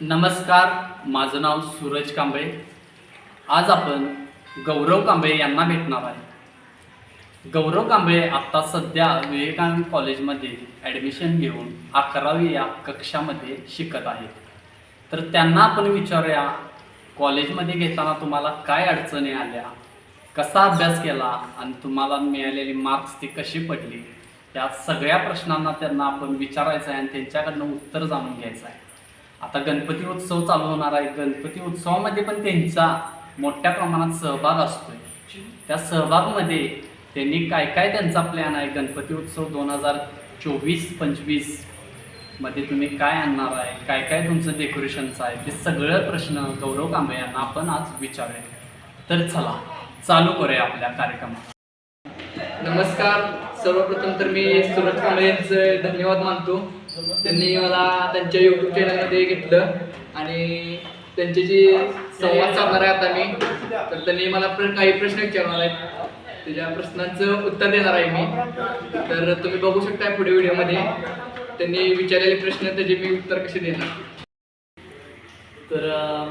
नमस्कार माझं नाव सूरज कांबळे. आज आपण गौरव कांबळे यांना भेटणार आहे. गौरव कांबळे आत्ता सध्या विवेकानंद कॉलेजमध्ये ॲडमिशन घेऊन अकरावी या कक्षामध्ये शिकत आहेत. तर त्यांना आपण विचारूया कॉलेजमध्ये घेताना तुम्हाला काय अडचणी आल्या कसा अभ्यास केला आणि तुम्हाला मिळालेली मार्क्स ती कशी पडली? या सगळ्या प्रश्नांना त्यांना आपण विचारायचं आहे आणि त्यांच्याकडनं उत्तर जाणून घ्यायचं आहे. आता गणपती उत्सव चालू होणार आहे. गणपती उत्सवामध्ये पण त्यांचा मोठ्या प्रमाणात सहभाग असतोय. त्या सहभागमध्ये त्यांनी काय काय त्यांचा प्लॅन आहे? गणपती उत्सव दोन हजार चोवीस पंचवीसमध्ये तुम्ही काय आणणार आहे? काय काय तुमचं डेकोरेशनचं आहे? ते सगळं प्रश्न गौरव कांबळे यांना आपण आज विचारूया. तर चला चालू करूया आपल्या कार्यक्रमात. नमस्कार. सर्वप्रथम तर मी सुरज कांबळे धन्यवाद मानतो. त्यांनी मला त्यांच्या यूट्यूब चॅनलमध्ये घेतलं आणि त्यांचे जे संवाद साधणार आहे आता मी. तर त्यांनी मला काही प्रश्न विचारणार आहेत. त्याच्या प्रश्नांचं उत्तर देणार आहे मी. तर तुम्ही बघू शकता पुढे व्हिडिओमध्ये. त्यांनी विचारलेले प्रश्न त्याचे मी उत्तर कसे देणार? तर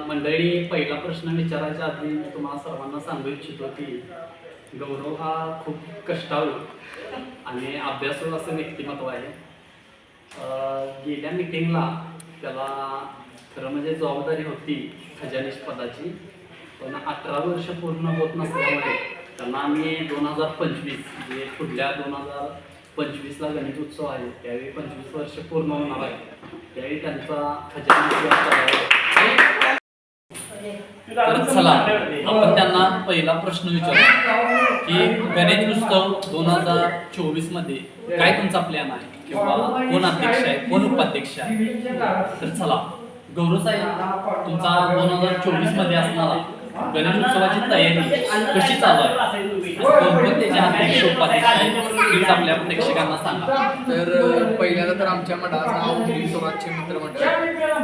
मंडळी पहिला प्रश्न विचारायच्या आधी मी तुम्हाला सर्वांना सांगू इच्छितो की गौरव हा खूप कष्टाळू आणि अभ्यासू असं व्यक्तिमत्व आहे. गेल्या मिटिंगला त्याला खरं म्हणजे जबाबदारी होती खजानीश पदाची पण अठरा वर्ष पूर्ण होत नसल्यामुळे त्यांना आम्ही दोन हजार पंचवीस म्हणजे पुढल्या दोन हजार पंचवीसला गणित उत्सव आहे त्यावेळी पंचवीस वर्ष पूर्ण होणार आहे. त्यावेळी त्यांचा खजानीश तर चला आपण त्यांना पहिला प्रश्न विचारू. की गणेश उत्सव दोन हजार चोवीसमध्ये काय तुमचा प्लॅन आहे? किंवा कोण अध्यक्ष आहे? कोण उपाध्यक्ष आहे? तर चला गौरव साहेब तुमचा दोन हजार चोवीसमध्ये असणारा गणेश उत्सवाची तयारी कशी चालू आहे? कोण कोण त्याचे प्लीज आपल्या प्रेक्षकांना सांगा. तर पहिल्यांदा तर आमच्या मंडळाचं नाव श्री स्वराज्य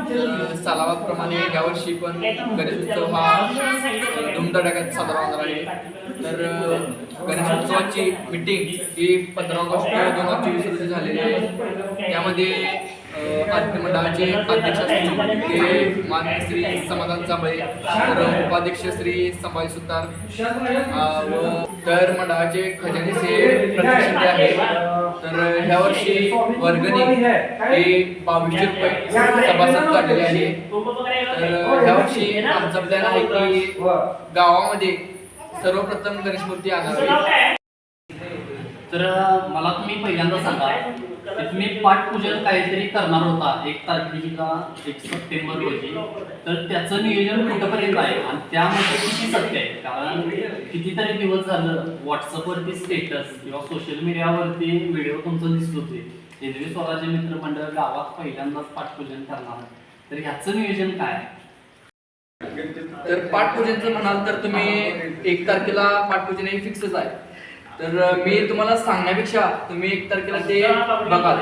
तर सलावाप्रमाणे यावर्षी पण गणेशोत्सव हा धुमधडाक्यात साजरा होणार आहे. तर गणेश गणेशोत्सवाची मीटिंग ही पंधरा ऑगस्ट दोन हजार चोवीस रोजी झालेली आहे. त्यामध्ये मंडळाचे अध्यक्ष असतील. ते मान्य श्री समाधान चांबळे तर उपाध्यक्ष श्री संभाजी सुतार व तर मंडळाचे खजाने हे प्रतीक आहे तर ह्या वर्षी वर्गणी हे बावीसशे रुपये सभासद काढलेले आहे. तर ह्या वर्षी आमचा प्लॅन आहे की गावामध्ये सर्वप्रथम गणेश मूर्ती आणावी. तर मला तुम्ही पहिल्यांदा सांगा तुम्ही पाठपूजन काहीतरी करणार होता एक तारखेला एक सप्टेंबर रोजी. तर त्याचं नियोजन कुठंपर्यंत आहे आणि त्यामध्ये किती सत्य आहे? कारण कितीतरी दिवस झालं व्हॉट्सअपवरती स्टेटस किंवा सोशल मीडियावरती व्हिडिओ तुमचं दिसत होते. हिंदवी स्वराज्य मित्र मंडळ गावात पहिल्यांदाच पाठपूजन करणार तर ह्याचं नियोजन काय? आहे तर पाठपूजनचं म्हणाल तर तुम्ही एक तारखेला पाठपूजन हे फिक्सच आहे. तर मी तुम्हाला सांगण्यापेक्षा तुम्ही एक तारखेला ते बघाल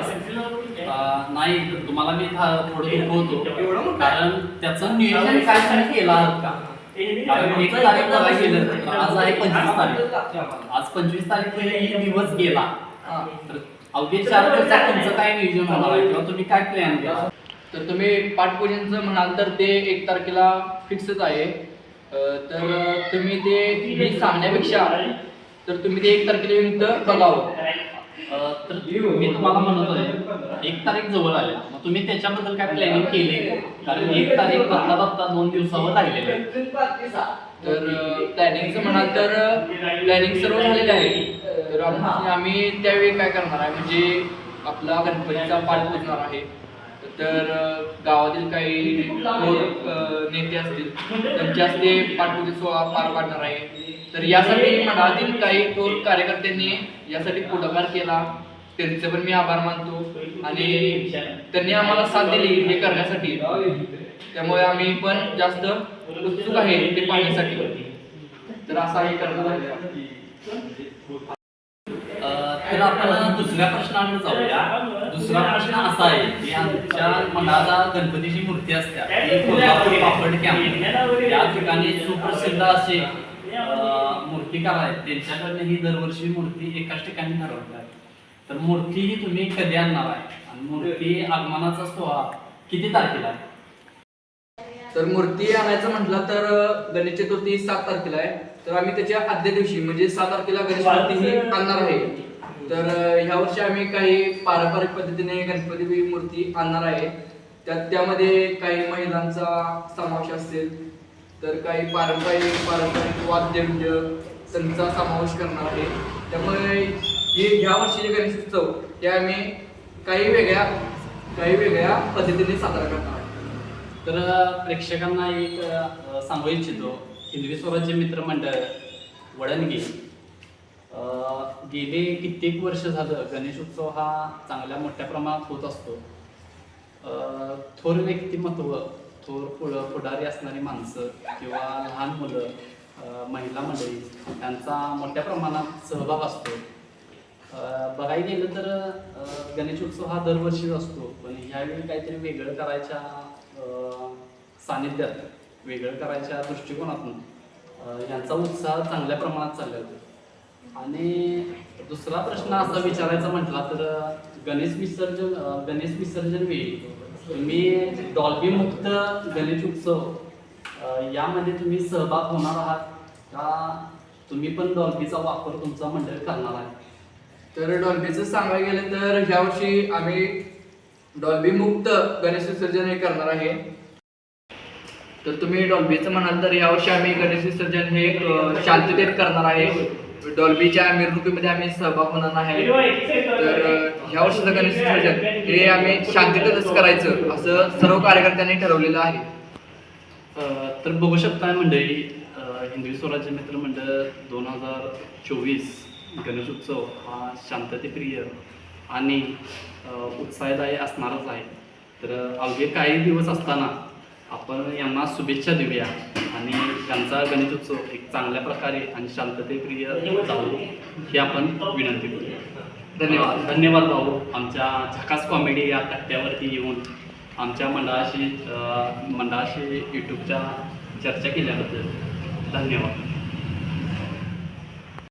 अं, नाही तुम्हाला मी था- थोडं दुखवतो कारण त्याचं नियोजन काय केलं आहात का? कारण एक तारीख बघायला गेलं तर आज आहे पंचवीस तारीख. आज पंचवीस तारीख ही दिवस गेला. हा. तर अवघे चार दिवसात तुमचं काय नियोजन होणार आहे किंवा तुम्ही काय प्लॅन केला? तर तुम्ही पाठपूजनचं म्हणाल तर ते एक तारखेला फिक्सच आहे. अं, तर तुम्ही ते मी सांगण्यापेक्षा तर तुम्ही ते एक तारखेला येऊन इथं बघावं. अं, तर मी तुम्हाला म्हणतोय एक तारीख जवळ आल्या मग तुम्ही त्याच्याबद्दल काय प्लॅनिंग केली? कारण एक तारीख बघता बघता दोन दिवसावर राहिलेले आहे. तर प्लॅनिंगचं म्हणाल तर प्लॅनिंग सर्व झालेलं आहे. तर आम- आम्ही त्यावेळी काय करणार आहे? म्हणजे आपला गणपतीचा पाठ पुजणार आहे. तर अं, गावातील काही थोर, अं, नेते असतील त्यांच्या हस्ते पाठपूजन सोहळा पार पाडणार आहे. तर यासाठी मंडळातील काही थोर कार्यकर्त्यांनी यासाठी पुढाकार केला. त्यांचे पण मी आभार मानतो. आणि त्यांनी आम्हाला साथ दिली हे करण्यासाठी. त्यामुळे आम्ही पण जास्त उत्सुक आहे ते पाहण्यासाठी. तर असा हे करणार तर आपण दुसऱ्या प्रश्नाकडे जाऊया. दुसरा प्रश्न असा आहे की आमच्या मनाला गणपतीची मूर्ती असते. कोल्हापूर पापड कॅम्प या ठिकाणी सुप्रसिद्ध असे मूर्तिकार आहेत त्यांच्याकडनं ही दरवर्षी मूर्ती एकाच ठिकाणी ठरवतात. तर मूर्ती ही तुम्ही कधी आणणार आहे? आणि मूर्ती आगमनाचा सोहळा किती तारखेला तर मूर्ती आणायचं म्हटलं तर गणेश चतुर्थी सात तारखेला आहे. तर आम्ही त्याच्या आदल्या दिवशी म्हणजे सात तारखेला गणेश मूर्ती ही आणणार आहे. तर ह्या वर्षी आम्ही काही पारंपरिक पद्धतीने गणपती मूर्ती आणणार आहे. त्यात त्यामध्ये काही महिलांचा समावेश असेल तर काही पारंपरिक पारंपरिक वाद्यवृंद त्यांचा समावेश करणार आहे. त्यामुळे हे ह्या वर्षीचे गणेश उत्सव हे आम्ही काही वेगळ्या काही वेगळ्या पद्धतीने साजरा करणार आहे तर प्रेक्षकांना एक सांगू इच्छितो हिंदवी स्वराज्य मित्रमंडळ वडणगी गेले कित्येक वर्ष झालं गणेश उत्सव हा चांगल्या मोठ्या प्रमाणात होत असतो. थोर व्यक्तिमत्व थोर पुढ पुढारी असणारी माणसं किंवा लहान मुलं महिला मंडळी यांचा मोठ्या प्रमाणात सहभाग असतो. बघायला गेलं तर गणेशोत्सव गणेश उत्सव हा दरवर्षीच असतो पण ह्यावेळी काहीतरी वेगळं करायच्या सानिध्यात वेगळं करायच्या दृष्टिकोनातून यांचा उत्साह चांगल्या प्रमाणात चालला होता. आणि दुसरा प्रश्न असा विचारायचा म्हटला तर गणेश विसर्जन गणेश विसर्जन वेळी मी डॉल्बीमुक्त गणेश उत्सव यामध्ये तुम्ही सहभाग होणार आहात का? तुम्ही पण डॉल्बीचा वापर तुमचा मंडळ करणार आहे. तर डॉल्बीचं सांगायला गेलं तर ह्यावर्षी आम्ही डॉल्बी मुक्त गणेश विसर्जन हे करणार आहे. तर तुम्ही डॉल्बीचं म्हणाल तर यावर्षी आम्ही गणेश विसर्जन हे शांततेत करणार आहे. डॉल्बीच्या मिरवणुकीमध्ये आम्ही सहभाग होणार आहे तर ह्या वर्षीचं गणेश विसर्जन हे आम्ही शांततेतच करायचं असं सर्व कार्यकर्त्यांनी ठरवलेलं आहे. तर बघू शकताय मंडळी हिंदवी स्वराज्य मित्र मंडळ दोन हजार चोवीस गणेश उत्सव हा शांततेप्रिय आणि उत्साहदायी असणारच आहे. तर अवघे काही दिवस असताना आपण यांना शुभेच्छा देऊया आणि त्यांचा गणेश उत्सव एक चांगल्या प्रकारे आणि शांततेप्रिय जाऊ ही आपण विनंती करूया. धन्यवाद. धन्यवाद भाऊ. आमच्या झकास कॉमेडी या टप्प्यावरती येऊन आमच्या मंडळाशी मंडळाशी यूट्यूबच्या चर्चा केल्याबद्दल धन्यवाद.